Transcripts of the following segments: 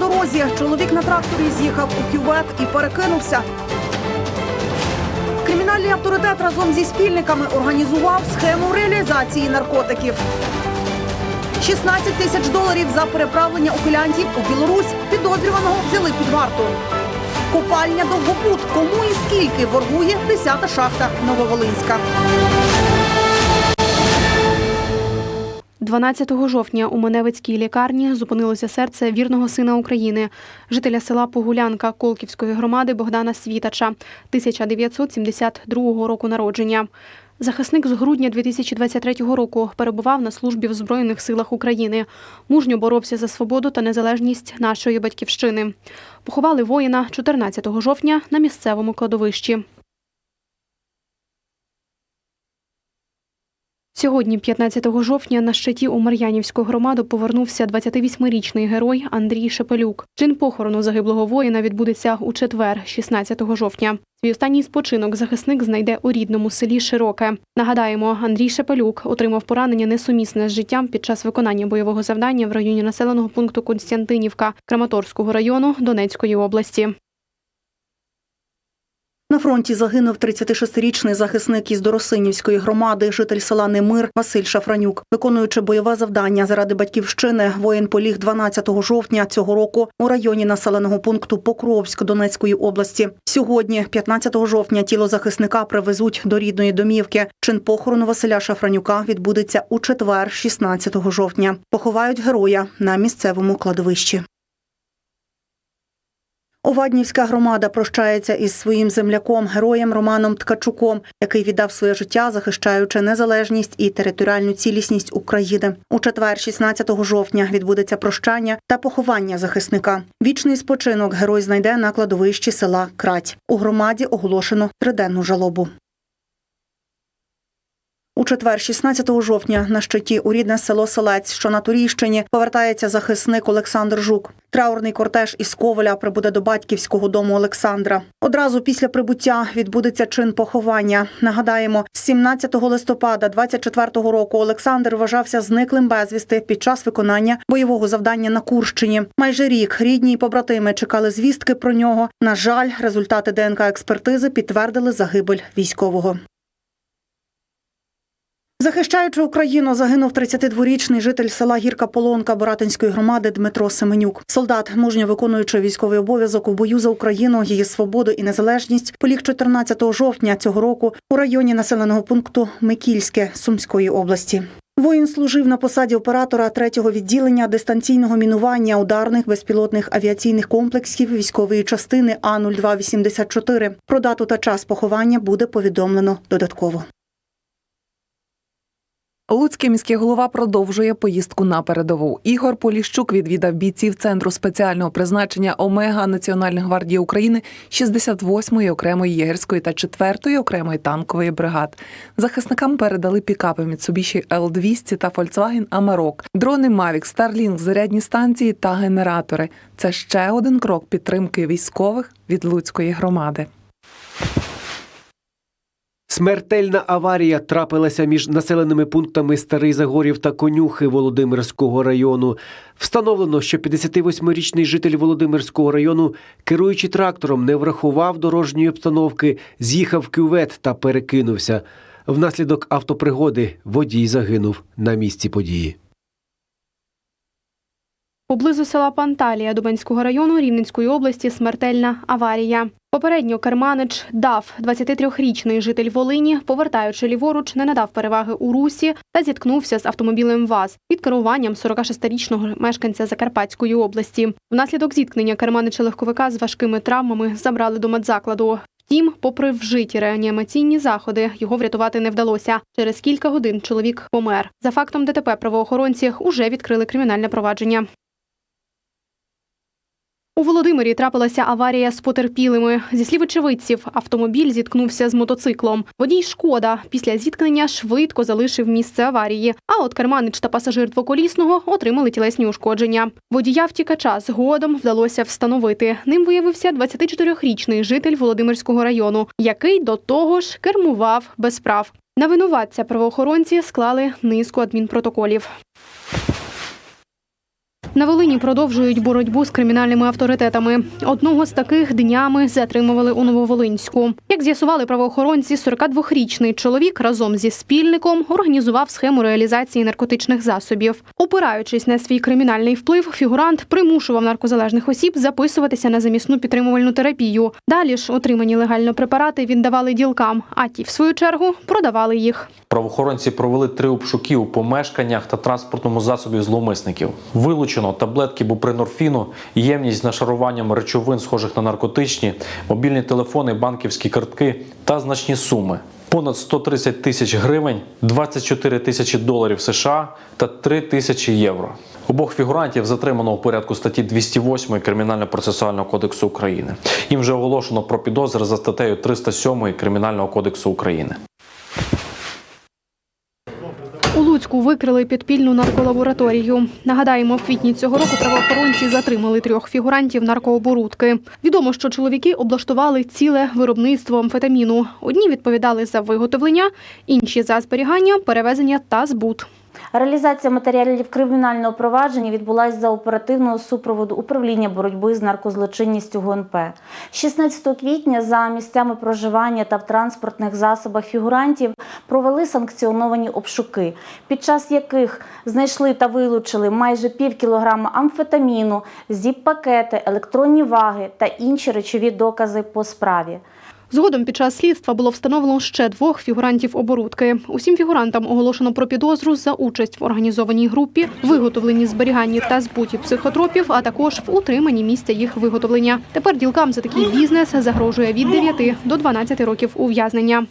дорозі. Чоловік на тракторі з'їхав у кювет і перекинувся. Кримінальний авторитет разом зі спільниками організував схему реалізації наркотиків. 16 тисяч доларів за переправлення ухилянтів у Білорусь підозрюваного взяли під варту. Копальня довгопут. Кому і скільки боргує 10-та шахта Нововолинська. 12 жовтня у Маневицькій лікарні зупинилося серце вірного сина України, жителя села Погулянка Колківської громади Богдана Світача, 1972 року народження. Захисник з грудня 2023 року перебував на службі в Збройних силах України. Мужньо боровся за свободу та незалежність нашої батьківщини. Поховали воїна 14 жовтня на місцевому кладовищі. Сьогодні, 15 жовтня, на щиті у Мар'янівську громаду повернувся 28-річний герой Андрій Шепелюк. Чин похорону загиблого воїна відбудеться у четвер, 16 жовтня. Свій останній спочинок захисник знайде у рідному селі Широке. Нагадаємо, Андрій Шепелюк отримав поранення несумісне з життям під час виконання бойового завдання в районі населеного пункту Константинівка Краматорського району Донецької області. На фронті загинув 36-річний захисник із Доросинівської громади, житель села Немир Василь Шафранюк. Виконуючи бойове завдання заради батьківщини, воїн поліг 12 жовтня цього року у районі населеного пункту Покровськ Донецької області. Сьогодні, 15 жовтня, тіло захисника привезуть до рідної домівки. Чин похорону Василя Шафранюка відбудеться у четвер, 16 жовтня. Поховають героя на місцевому кладовищі. Оваднівська громада прощається із своїм земляком, героєм Романом Ткачуком, який віддав своє життя, захищаючи незалежність і територіальну цілісність України. У четвер, 16 жовтня, відбудеться прощання та поховання захисника. Вічний спочинок герой знайде на кладовищі села Крать. У громаді оголошено триденну жалобу. У четвер, 16 жовтня, на щиті у рідне село Селець, що на Турійщині, повертається захисник Олександр Жук. Траурний кортеж із Коваля прибуде до батьківського дому Олександра. Одразу після прибуття відбудеться чин поховання. Нагадаємо, з 17 листопада 24-го року Олександр вважався зниклим безвісти під час виконання бойового завдання на Курщині. Майже рік рідні й побратими чекали звістки про нього. На жаль, результати ДНК експертизи підтвердили загибель військового. Захищаючи Україну, загинув 32-річний житель села Гірка Полонка Боратинської громади Дмитро Семенюк. Солдат, мужньо виконуючи військовий обов'язок у бою за Україну, її свободу і незалежність, поліг 14 жовтня цього року у районі населеного пункту Микільське Сумської області. Воїн служив на посаді оператора третього відділення дистанційного мінування ударних безпілотних авіаційних комплексів військової частини А 0284 Про дату та час поховання буде повідомлено додатково. Луцький міський голова продовжує поїздку на передову. Ігор Поліщук відвідав бійців центру спеціального призначення Омега Національної гвардії України 68-ї окремої єгерської та 4-ї окремої танкової бригад. Захисникам передали пікапи Mitsubishi L200 та Volkswagen Amarok, дрони Mavic, Starlink, зарядні станції та генератори. Це ще один крок підтримки військових від Луцької громади. Смертельна аварія трапилася між населеними пунктами Старий Загорів та Конюхи Володимирського району. Встановлено, що 58-річний житель Володимирського району, керуючи трактором, не врахував дорожньої обстановки, з'їхав кювет та перекинувся. Внаслідок автопригоди водій загинув на місці події. Поблизу села Панталія Дубенського району Рівненської області смертельна аварія. Попередньо керманич дав 23-річний житель Волині, повертаючи ліворуч, не надав переваги у русі та зіткнувся з автомобілем ВАЗ під керуванням 46-річного мешканця Закарпатської області. Внаслідок зіткнення керманича легковика з важкими травмами забрали до медзакладу. Втім, попри вжиті реанімаційні заходи, його врятувати не вдалося. Через кілька годин чоловік помер. За фактом ДТП правоохоронці уже відкрили кримінальне провадження. У Володимирі трапилася аварія з потерпілими. Зі слів очевидців, автомобіль зіткнувся з мотоциклом. Водій шкода після зіткнення швидко залишив місце аварії. А от керманич та пасажир двоколісного отримали тілесні ушкодження. Водія втікача згодом вдалося встановити. Ним виявився 24-річний житель Володимирського району, який до того ж кермував без прав. На винуватця правоохоронці склали низку адмінпротоколів. На Волині продовжують боротьбу з кримінальними авторитетами. Одного з таких днями затримували у Нововолинську. Як з'ясували правоохоронці, 42-річний чоловік разом зі спільником організував схему реалізації наркотичних засобів. Опираючись на свій кримінальний вплив, фігурант примушував наркозалежних осіб записуватися на замісну підтримувальну терапію. Далі ж отримані легально препарати віддавали ділкам, а ті, в свою чергу, продавали їх. Правоохоронці провели три обшуки у помешканнях та транспортному засобі зловмисників. Вилучено таблетки бупринорфіну, ємність з нашаруванням речовин, схожих на наркотичні, мобільні телефони, банківські картки та значні суми. Понад 130 тисяч гривень, 24 тисячі доларів США та 3 тисячі євро. Обох фігурантів затримано у порядку статті 208 Кримінально-процесуального кодексу України. Їм вже оголошено про підозри за статтею 307 Кримінального кодексу України. Луцьку викрили підпільну нарколабораторію. Нагадаємо, в квітні цього року правоохоронці затримали трьох фігурантів наркооборудки. Відомо, що чоловіки облаштували ціле виробництво амфетаміну. Одні відповідали за виготовлення, інші за зберігання, перевезення та збут. Реалізація матеріалів кримінального провадження відбулася за оперативного супроводу управління боротьби з наркозлочинністю ГУНП. 16 квітня за місцями проживання та в транспортних засобах фігурантів провели санкціоновані обшуки, під час яких знайшли та вилучили майже пів кілограма амфетаміну, зіп-пакети, електронні ваги та інші речові докази по справі. Згодом під час слідства було встановлено ще двох фігурантів оборудки. Усім фігурантам оголошено про підозру за участь в організованій групі, виготовленні, зберіганні та збуті психотропів, а також в утриманні місця їх виготовлення. Тепер ділкам за такий бізнес загрожує від 9 до 12 років ув'язнення.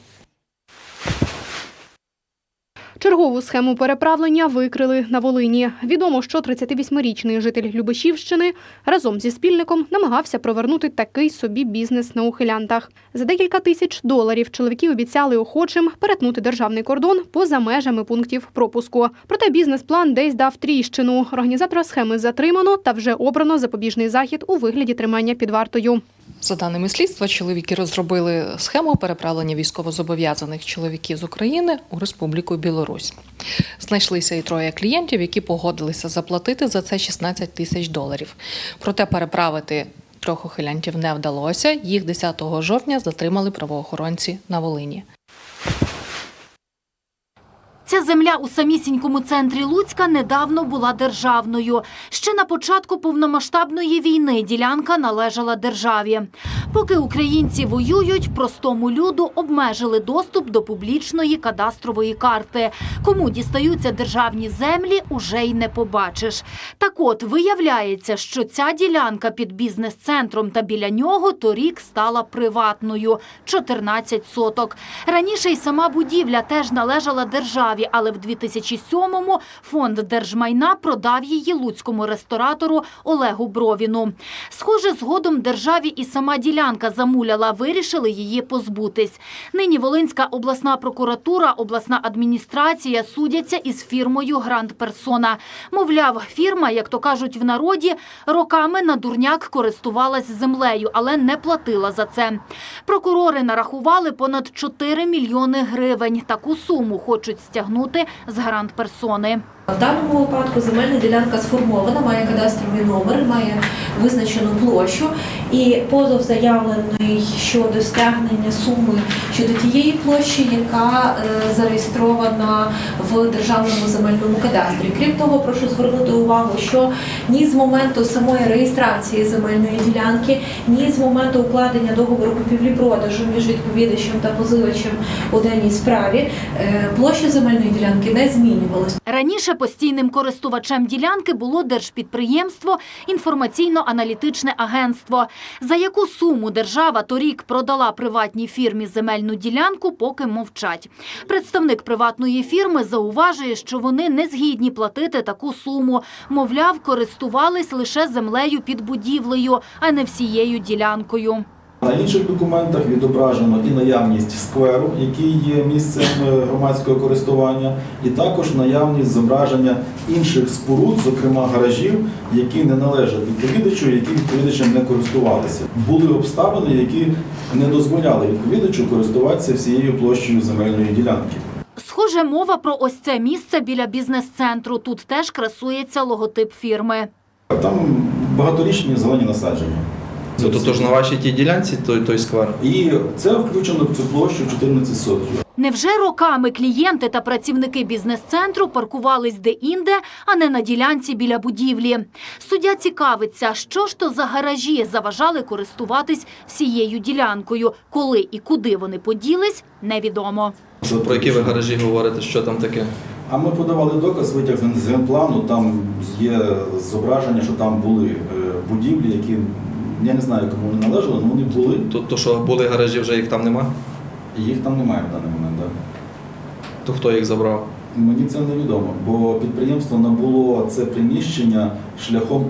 Чергову схему переправлення викрили на Волині. Відомо, що 38-річний житель Любешівщини разом зі спільником намагався провернути такий собі бізнес на ухилянтах. За декілька тисяч доларів чоловіки обіцяли охочим перетнути державний кордон поза межами пунктів пропуску. Проте бізнес-план десь дав тріщину. Організатора схеми затримано та вже обрано запобіжний захід у вигляді тримання під вартою. За даними слідства, чоловіки розробили схему переправлення військовозобов'язаних чоловіків з України у Республіку Білорусь. Знайшлися і троє клієнтів, які погодилися заплатити за це 16 тисяч доларів. Проте переправити трьох ухилянтів не вдалося. Їх 10 жовтня затримали правоохоронці на Волині. Ця земля у самісінькому центрі Луцька недавно була державною. Ще на початку повномасштабної війни ділянка належала державі. Поки українці воюють, простому люду обмежили доступ до публічної кадастрової карти. Кому дістаються державні землі, уже й не побачиш. Так от, виявляється, що ця ділянка під бізнес-центром та біля нього торік стала приватною – 14 соток. Раніше й сама будівля теж належала державі, але в 2007-му фонд держмайна продав її луцькому ресторатору Олегу Бровіну. Схоже, згодом державі і сама ділянка замуляла, вирішили її позбутись. Нині Волинська обласна прокуратура, обласна адміністрація судяться із фірмою Гранд Персона. Мовляв, фірма, як то кажуть в народі, роками на дурняк користувалась землею, але не платила за це. Прокурори нарахували понад 4 мільйони гривень. Таку суму хочуть стягнути з гарант Персони. В даному випадку земельна ділянка сформована, має кадастровий номер, має визначену площу, і позов заявлений щодо стягнення суми щодо тієї площі, яка е, зареєстрована в державному земельному кадастрі. Крім того, прошу звернути увагу, що ні з моменту самої реєстрації земельної ділянки, ні з моменту укладення договору купівлі-продажу між відповідачем та позивачем у даній справі е, площа земельної ділянки не змінювалася. Раніше постійним користувачем ділянки було держпідприємство «Інформаційно-аналітичне агентство». За яку суму держава торік продала приватній фірмі земельну ділянку, поки мовчать. Представник приватної фірми зауважує, що вони не згідні платити таку суму. Мовляв, користувались лише землею під будівлею, а не всією ділянкою. На інших документах відображено і наявність скверу, який є місцем е, громадського користування, і також наявність зображення інших споруд, зокрема гаражів, які не належать відповідачу, які відповідачем не користувалися. Були обставини, які не дозволяли відповідачу користуватися всією площею земельної ділянки. Схоже, мова про ось це місце біля бізнес-центру. Тут теж красується логотип фірми. Там багаторічні зелені насадження. Ну, то, то ж на вашій тій ділянці той, той сквер. І це включено в цю площу 14 сотів. Невже роками клієнти та працівники бізнес-центру паркувались де-інде, а не на ділянці біля будівлі? Суддя цікавиться, що ж то за гаражі заважали користуватись всією ділянкою. Коли і куди вони поділись, невідомо. Про які ви гаражі говорите, що там таке? А ми подавали доказ, витяг з генплану, там є зображення, що там були е, будівлі, які я не знаю, кому вони належали, але вони були. То, то що були гаражі, вже їх там нема? Їх там немає в даний момент. Так. То хто їх забрав? Мені це невідомо, бо підприємство набуло це приміщення шляхом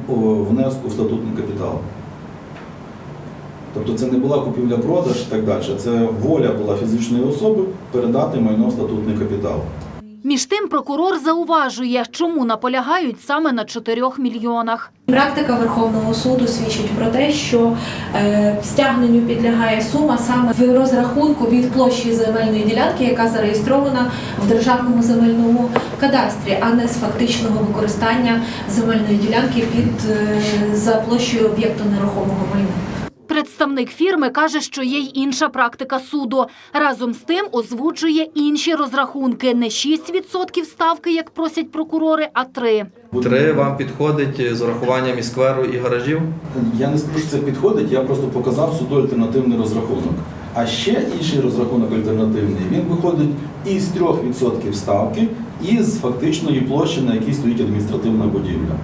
внеску в статутний капітал. Тобто це не була купівля-продаж і так далі. Це воля була фізичної особи передати майно в статутний капітал. Між тим прокурор зауважує, чому наполягають саме на 4 мільйонах. Практика Верховного суду свідчить про те, що е, стягненню підлягає сума саме в розрахунку від площі земельної ділянки, яка зареєстрована в державному земельному кадастрі, а не з фактичного використання земельної ділянки під е, за площею об'єкту нерухомого майна. Представник фірми каже, що є й інша практика суду. Разом з тим озвучує інші розрахунки. Не 6% ставки, як просять прокурори, а 3%. Три вам підходить з урахуванням і скверу, і гаражів? Я не скажу, що це підходить, я просто показав суду альтернативний розрахунок. А ще інший розрахунок альтернативний, він виходить із 3% ставки і з фактичної площі, на якій стоїть адміністративна будівля.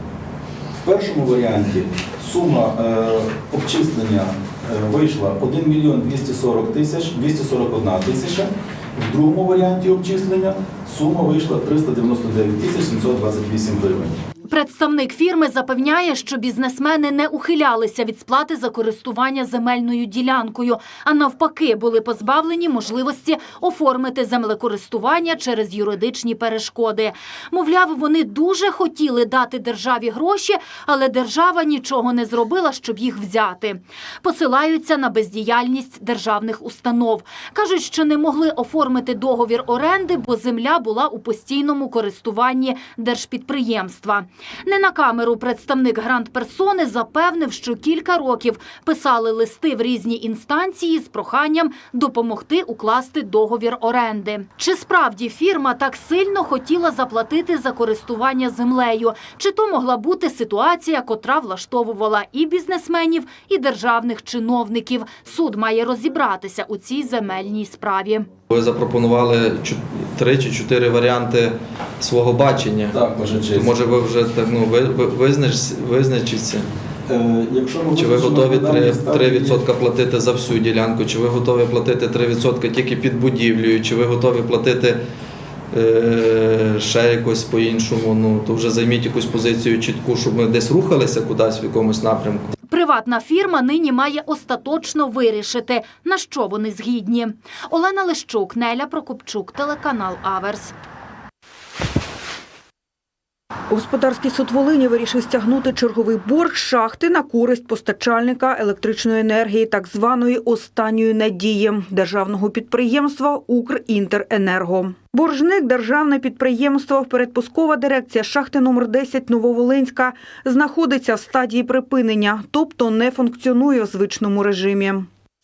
В першому варіанті сума е, обчислення е, вийшла 1 мільйон 240 тисяч, 241 тисяча. В другому варіанті обчислення сума вийшла 399 тисяч 728 гривень. Представник фірми запевняє, що бізнесмени не ухилялися від сплати за користування земельною ділянкою, а навпаки були позбавлені можливості оформити землекористування через юридичні перешкоди. Мовляв, вони дуже хотіли дати державі гроші, але держава нічого не зробила, щоб їх взяти. Посилаються на бездіяльність державних установ. Кажуть, що не могли оформити договір оренди, бо земля була у постійному користуванні держпідприємства. Не на камеру представник гранд-персони запевнив, що кілька років писали листи в різні інстанції з проханням допомогти укласти договір оренди. Чи справді фірма так сильно хотіла заплатити за користування землею? Чи то могла бути ситуація, котра влаштовувала і бізнесменів, і державних чиновників? Суд має розібратися у цій земельній справі. Ви запропонували три чи чотири варіанти свого бачення. Так, ваша честь. Може, ви вже так ну ви, ви визнач, визначиться? Е, Якщо ми Чи ви готові 3, стадії- 3% платити за всю ділянку? Чи ви готові платити 3% тільки під будівлею? Чи ви готові платити е, ще якось по-іншому? Ну то вже займіть якусь позицію чітку, щоб ми десь рухалися кудись в якомусь напрямку. Приватна фірма нині має остаточно вирішити, на що вони згідні. Олена Лищук, Неля Прокопчук, телеканал Аверс. Господарський суд Волині вирішив стягнути черговий борг шахти на користь постачальника електричної енергії, так званої останньої надії державного підприємства Укрінтеренерго. Боржник державне підприємство передпускова дирекція шахти номер 10 Нововолинська знаходиться в стадії припинення, тобто не функціонує в звичному режимі.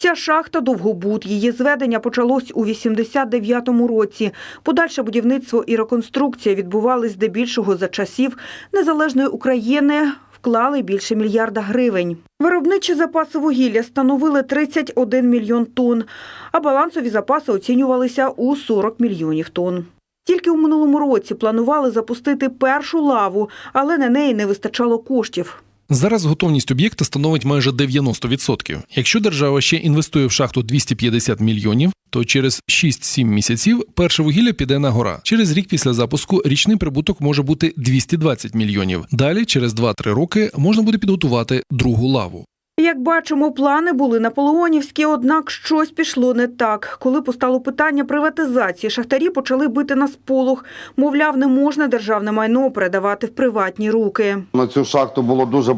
Ця шахта довгобуд. Її зведення почалось у 89-му році. Подальше будівництво і реконструкція відбувались здебільшого за часів незалежної України. Вклали більше мільярда гривень. Виробничі запаси вугілля становили 31 мільйон тонн, а балансові запаси оцінювалися у 40 мільйонів тонн. Тільки у минулому році планували запустити першу лаву, але на неї не вистачало коштів. Зараз готовність об'єкта становить майже 90%. Якщо держава ще інвестує в шахту 250 мільйонів, то через 6-7 місяців перше вугілля піде на гора. Через рік після запуску річний прибуток може бути 220 мільйонів. Далі, через 2-3 роки, можна буде підготувати другу лаву. Як бачимо, плани були наполеонівські, однак щось пішло не так. Коли постало питання приватизації, шахтарі почали бити на сполох. Мовляв, не можна державне майно передавати в приватні руки. На цю шахту було дуже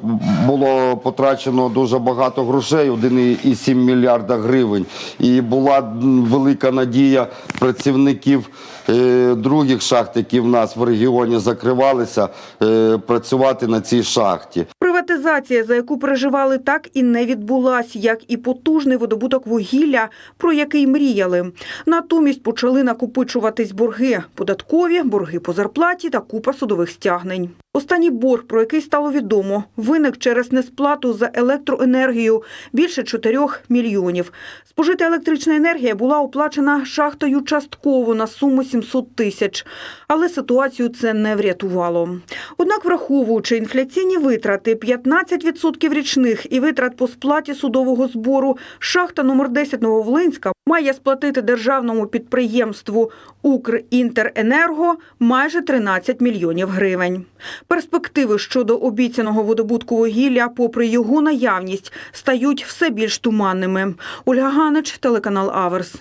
було потрачено дуже багато грошей, 1,7 мільярда гривень. І була велика надія працівників е, других шахт, які в нас в регіоні закривалися, е, працювати на цій шахті. Приватизація, за яку переживали, так і не відбулась, як і потужний видобуток вугілля, про який мріяли. Натомість почали накопичуватись борги – податкові, борги по зарплаті та купа судових стягнень. Останній борг, про який стало відомо, виник через несплату за електроенергію більше 4 мільйонів. Спожита електрична енергія була оплачена шахтою частково на суму 700 тисяч, але ситуацію це не врятувало. Однак, враховуючи інфляційні витрати 15% річних і витрат по сплаті судового збору, шахта номер 10 Нововолинська має сплатити державному підприємству Укрінтеренерго майже 13 мільйонів гривень. Перспективи щодо обіцяного видобутку вугілля, попри його наявність, стають все більш туманними. Ольга Ганич, телеканал Аверс.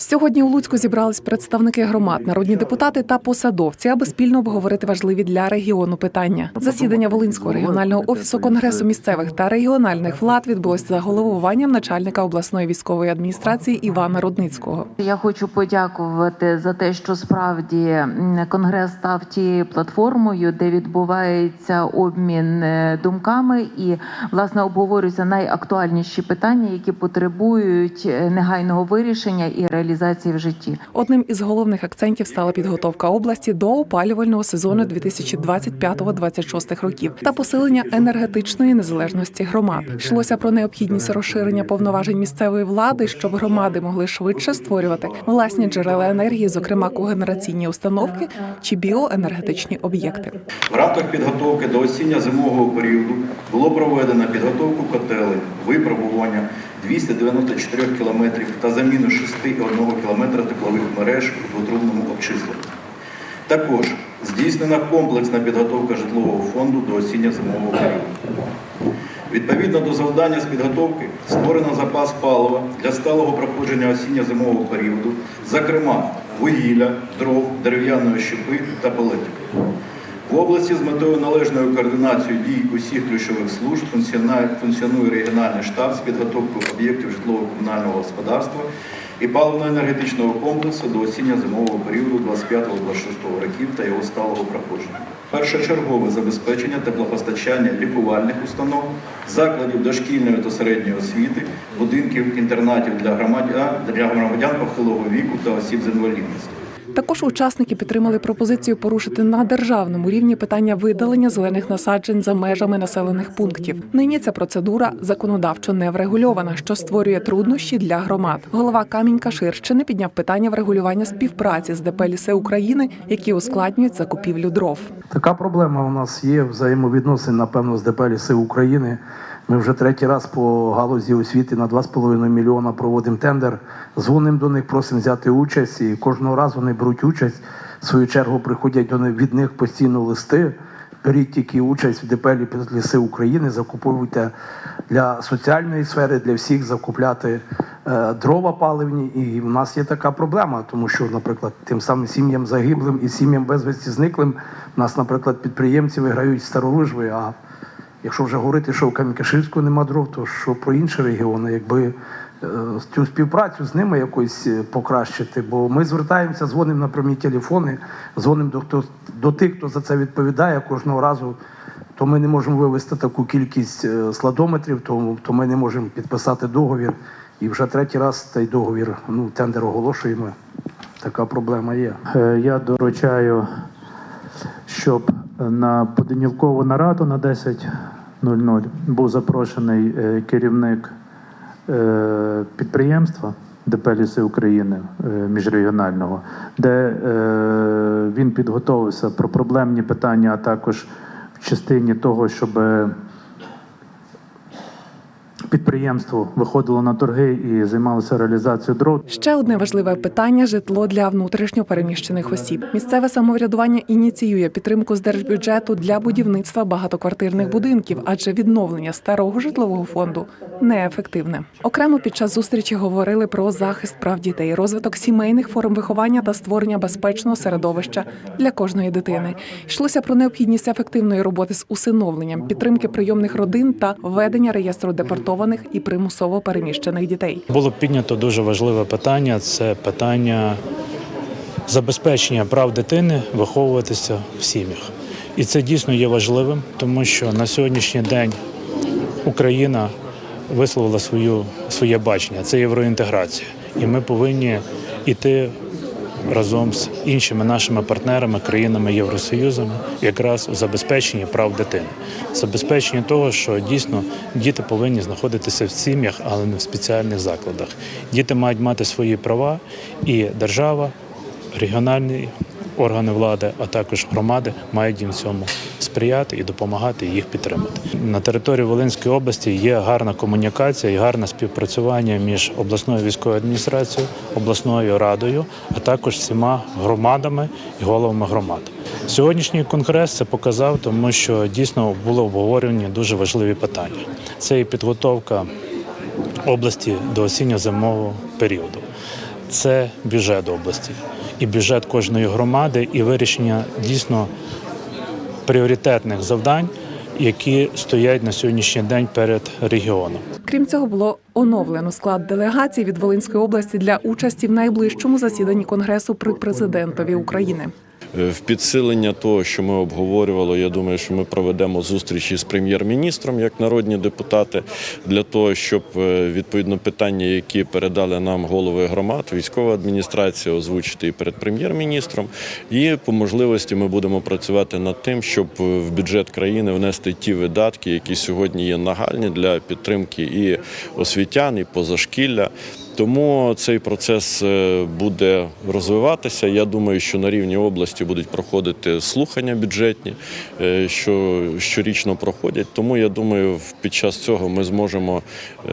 Сьогодні у Луцьку зібрались представники громад, народні депутати та посадовці, аби спільно обговорити важливі для регіону питання. Засідання Волинського регіонального офісу конгресу місцевих та регіональних влад відбулось за головуванням начальника обласної військової адміністрації Івана Рудницького. Я хочу подякувати за те, що справді конгрес став тією платформою, де відбувається обмін е, думками і власне обговорюються найактуальніші питання, які потребують е, негайного вирішення і реалізації в житті. Одним із головних акцентів стала підготовка області до опалювального сезону 2025-26 років та посилення енергетичної незалежності громад. Йшлося про необхідність розширення повноважень місцевої влади, щоб громади могли швидше створювати власні джерела енергії, зокрема когенераційні установки чи біоенергетичні об'єкти. В рамках підготовки до осінньо-зимового періоду було проведено підготовку котелень, випробування 294 кілометрів та заміну 6,1 кілометра теплових мереж у двотрубному обчисленні. Також здійснена комплексна підготовка житлового фонду до осінньо-зимового періоду. Відповідно до завдання з підготовки створено запас палива для сталого проходження осінньо-зимового періоду, зокрема вугілля, дров, дерев'яної щепи та пелетів. В області з метою належної координації дій усіх ключових служб функціонує, регіональний штаб з підготовкою об'єктів житлово-комунального господарства і паливно-енергетичного комплексу до осінньо-зимового періоду 25-26 років та його сталого проходження. Першочергове забезпечення теплопостачання лікувальних установ, закладів дошкільної та середньої освіти, будинків інтернатів для громадян, для громадян похилого віку та осіб з інвалідністю. Також учасники підтримали пропозицію порушити на державному рівні питання видалення зелених насаджень за межами населених пунктів. Нині ця процедура законодавчо не врегульована, що створює труднощі для громад. Голова Камінь Ширщини підняв питання врегулювання співпраці з ДП «Ліси України, які ускладнюють закупівлю дров. Така проблема у нас є взаємовідносин, напевно, з ДП «Ліси України. Ми вже третій раз по галузі освіти на 2,5 мільйона проводимо тендер. Дзвонимо до них, просимо взяти участь, і кожного разу вони беруть участь. В свою чергу приходять до від них постійно листи. Беріть тільки участь в ДП «Ліси України, закуповуйте для соціальної сфери, для всіх закупляти е, дрова паливні. І в нас є така проблема, тому що, наприклад, тим самим сім'ям загиблим і сім'ям безвісті зниклим, у нас, наприклад, підприємці виграють староружви, а Якщо вже говорити, що в Кам'янкаширську нема дров, то що про інші регіони, якби е, цю співпрацю з ними якось е, покращити. Бо ми звертаємося, дзвонимо на прямі телефони, дзвонимо до, хто, до тих, хто за це відповідає кожного разу. То ми не можемо вивести таку кількість е, складометрів, то, то ми не можемо підписати договір. І вже третій раз цей договір, ну, тендер оголошуємо. Така проблема є. Я доручаю, щоб на поденівкову нараду на 10.00 був запрошений е, керівник е, підприємства ДП «Ліси України е, міжрегіонального, де він підготовився про проблемні питання, а також в частині того, щоб підприємство виходило на торги і займалося реалізацією дров. Ще одне важливе питання житло для внутрішньо переміщених осіб. Місцеве самоврядування ініціює підтримку з держбюджету для будівництва багатоквартирних будинків, адже відновлення старого житлового фонду неефективне. Окремо під час зустрічі говорили про захист прав дітей, розвиток сімейних форм виховання та створення безпечного середовища для кожної дитини. Йшлося про необхідність ефективної роботи з усиновленням, підтримки прийомних родин та ведення реєстру депортованих і примусово переміщених дітей. Було піднято дуже важливе питання це питання забезпечення прав дитини виховуватися в сім'ях. І це дійсно є важливим, тому що на сьогоднішній день Україна висловила свою, своє бачення. Це євроінтеграція. І ми повинні йти разом з іншими нашими партнерами, країнами Євросоюзу, якраз у забезпеченні прав дитини, забезпеченні того, що дійсно діти повинні знаходитися в сім'ях, але не в спеціальних закладах. Діти мають мати свої права, і держава, регіональні органи влади, а також громади мають їм цьому сприяти і допомагати їх підтримати. На території Волинської області є гарна комунікація і гарне співпрацювання між обласною військовою адміністрацією, обласною радою, а також всіма громадами і головами громад. Сьогоднішній конгрес це показав, тому що дійсно були обговорені дуже важливі питання. Це і підготовка області до осінньо-зимового періоду. Це бюджет області і бюджет кожної громади, і вирішення дійсно пріоритетних завдань, які стоять на сьогоднішній день перед регіоном. Крім цього, було оновлено склад делегацій від Волинської області для участі в найближчому засіданні конгресу при президентові України. Е, В підсилення того, що ми обговорювали, я думаю, що ми проведемо зустрічі з прем'єр-міністром як народні депутати для того, щоб е, відповідно питання, які передали нам голови громад, військова адміністрація, озвучити і перед прем'єр-міністром. І по можливості ми будемо працювати над тим, щоб е, в бюджет країни внести ті видатки, які сьогодні є нагальні для підтримки і освітян, і позашкілля. Тому цей процес е, буде розвиватися. Я думаю, що на рівні області будуть проходити слухання бюджетні, е, що щорічно проходять. Тому я думаю, під час цього ми зможемо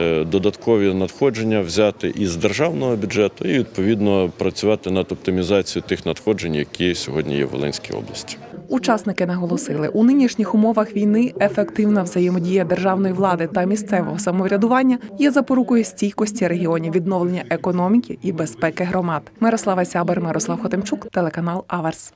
е, додаткові надходження взяти із державного бюджету і відповідно працювати над оптимізацією тих надходжень, які сьогодні є в Волинській області. Учасники наголосили, у нинішніх умовах війни ефективна взаємодія державної влади та місцевого самоврядування є запорукою стійкості регіонів, відновлення економіки і безпеки громад. Мирослава Сябер, Мирослав Хотимчук, телеканал Аверс.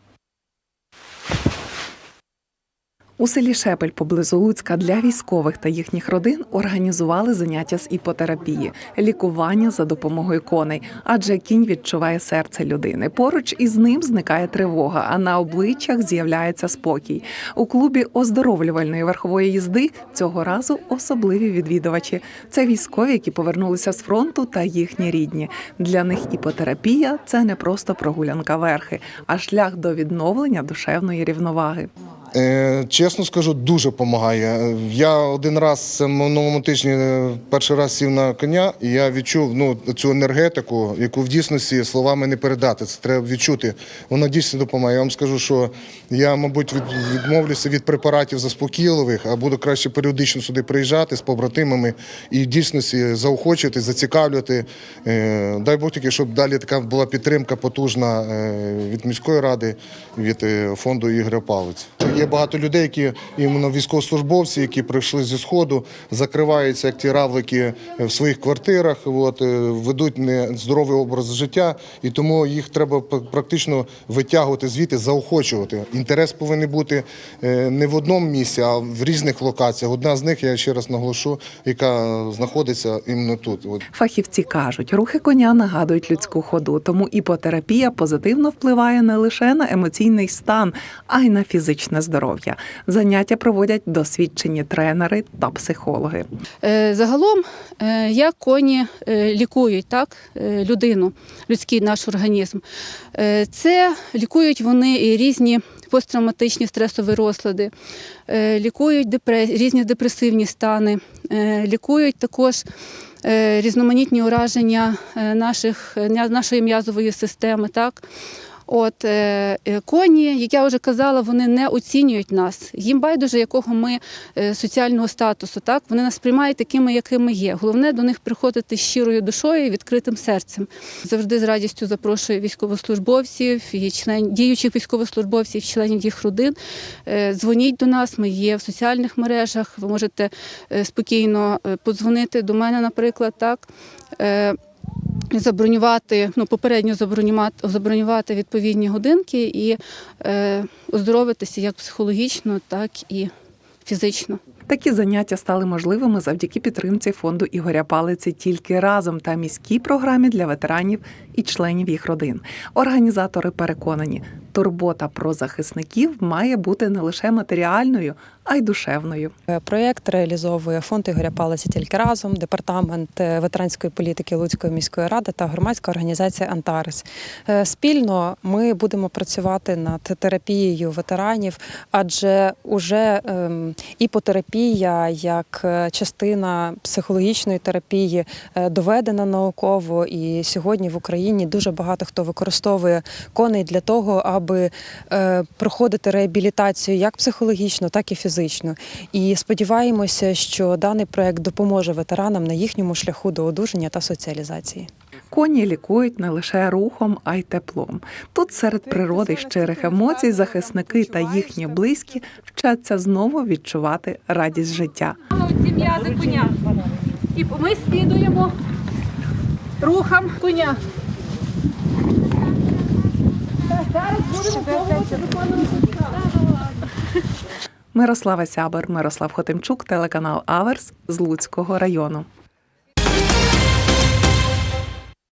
У селі Шепель поблизу Луцька для військових та їхніх родин організували заняття з іпотерапії, лікування за допомогою коней, адже кінь відчуває серце людини. Поруч із ним зникає тривога, а на обличчях з'являється спокій. У клубі оздоровлювальної верхової їзди цього разу особливі відвідувачі. Це військові, які повернулися з фронту, та їхні рідні. Для них іпотерапія це не просто прогулянка верхи, а шлях до відновлення душевної рівноваги. Е, Чесно скажу, дуже допомагає. Я один раз на минулому тижні е, перший раз сів на коня, і я відчув ну, цю енергетику, яку в дійсності словами не передати. Це треба відчути. Вона дійсно допомагає. Я вам скажу, що я, мабуть, від, відмовлюся від препаратів заспокійливих, а буду краще періодично сюди приїжджати з побратимами і в дійсності заохочувати, зацікавлювати. Е, Дай Бог тільки, щоб далі така була підтримка потужна е, від міської ради, від е, фонду Ігоря Павлиць. Є багато людей, які іменно військовослужбовці, які прийшли зі сходу, закриваються як ті равлики в своїх квартирах, от, е, ведуть нездоровий образ життя, і тому їх треба практично витягувати звідти, заохочувати. Інтерес повинен бути е, не в одному місці, а в різних локаціях. Одна з них, я ще раз наголошу, яка знаходиться іменно тут. Фахівці кажуть, рухи коня нагадують людську ходу, тому іпотерапія позитивно впливає не лише на емоційний стан, а й на фізичне здоров'я. Заняття проводять досвідчені тренери та психологи. Е, Загалом, е, як коні е, лікують так, людину, людський наш організм, це лікують вони і різні посттравматичні стресові розлади, лікують депрес... різні депресивні стани, лікують також різноманітні ураження наших, нашої м'язової системи. Так? От е, е, коні, як я вже казала, вони не оцінюють нас. Їм байдуже, якого ми е, соціального статусу. Так вони нас приймають такими, якими є. Головне до них приходити з щирою душою і відкритим серцем. Завжди з радістю запрошую військовослужбовців і член діючих військовослужбовців, членів їх родин. Дзвоніть до нас. Ми є в соціальних мережах. Ви можете спокійно подзвонити до мене, наприклад, так. Забронювати, ну попередньо забронювати, забронювати відповідні годинки і е, оздоровитися як психологічно, так і фізично. Такі заняття стали можливими завдяки підтримці фонду Ігоря Палиці тільки разом та міській програмі для ветеранів і членів їх родин. Організатори переконані, турбота про захисників має бути не лише матеріальною, а й душевною. Е, Проєкт реалізовує фонд Ігоря Палиця тільки разом, департамент е, ветеранської політики Луцької міської ради та громадська організація Антарес. Е, Спільно ми будемо працювати над терапією ветеранів, адже уже ем, іпотерапія як частина психологічної терапії доведена науково, і сьогодні в Україні дуже багато хто використовує коней для того, аби е, проходити реабілітацію як психологічно, так і фізично. І сподіваємося, що даний проект допоможе ветеранам на їхньому шляху до одужання та соціалізації. Коні лікують не лише рухом, а й теплом. Тут серед природи щирих емоцій захисники та їхні близькі вчаться знову відчувати радість життя. Ці м'язи коня. І ми слідуємо рухам коня. Мирослава Сябер, Мирослав Хотимчук, телеканал Аверс з Луцького району.